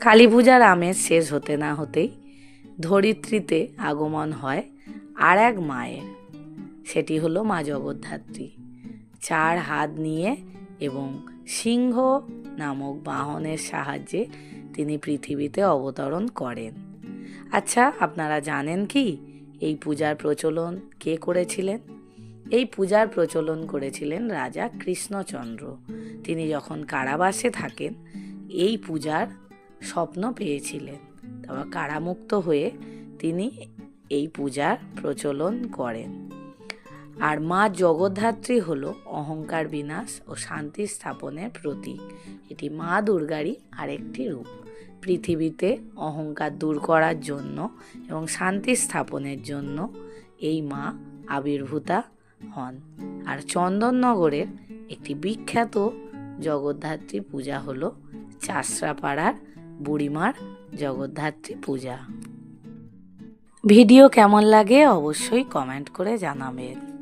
কালী পূজার আমেজ শেষ হতে না হতেই ধরিত্রীতে আগমন হয় আর এক মায়ের। সেটি হলো মা জগদ্ধাত্রী। চার হাত নিয়ে এবং সিংহ নামক বাহনের সাহায্যে তিনি পৃথিবীতে অবতরণ করেন। আচ্ছা আপনারা জানেন কি এই পূজার প্রচলন কে করেছিলেন? এই পূজার প্রচলন করেছিলেন রাজা কৃষ্ণচন্দ্র। তিনি যখন কারাবাসে থাকেন, এই পূজার স্বপ্ন পেয়েছিলেন। তারপর কারামুক্ত হয়ে তিনি এই পূজার প্রচলন করেন। আর মা জগদ্ধাত্রী হল অহংকার বিনাশ ও শান্তি স্থাপনের প্রতীক। এটি মা দুর্গারই আরেকটি রূপ। পৃথিবীতে অহংকার দূর করার জন্য এবং শান্তি স্থাপনের জন্য এই মা আবির্ভূতা হন। আর চন্দননগরের একটি বিখ্যাত জগদ্ধাত্রী পূজা হল চাষরাপাড়ার বুড়িমার জগদ্ধাত্রী পূজা। ভিডিও কেমন লাগে অবশ্যই কমেন্ট করে জানাবেন।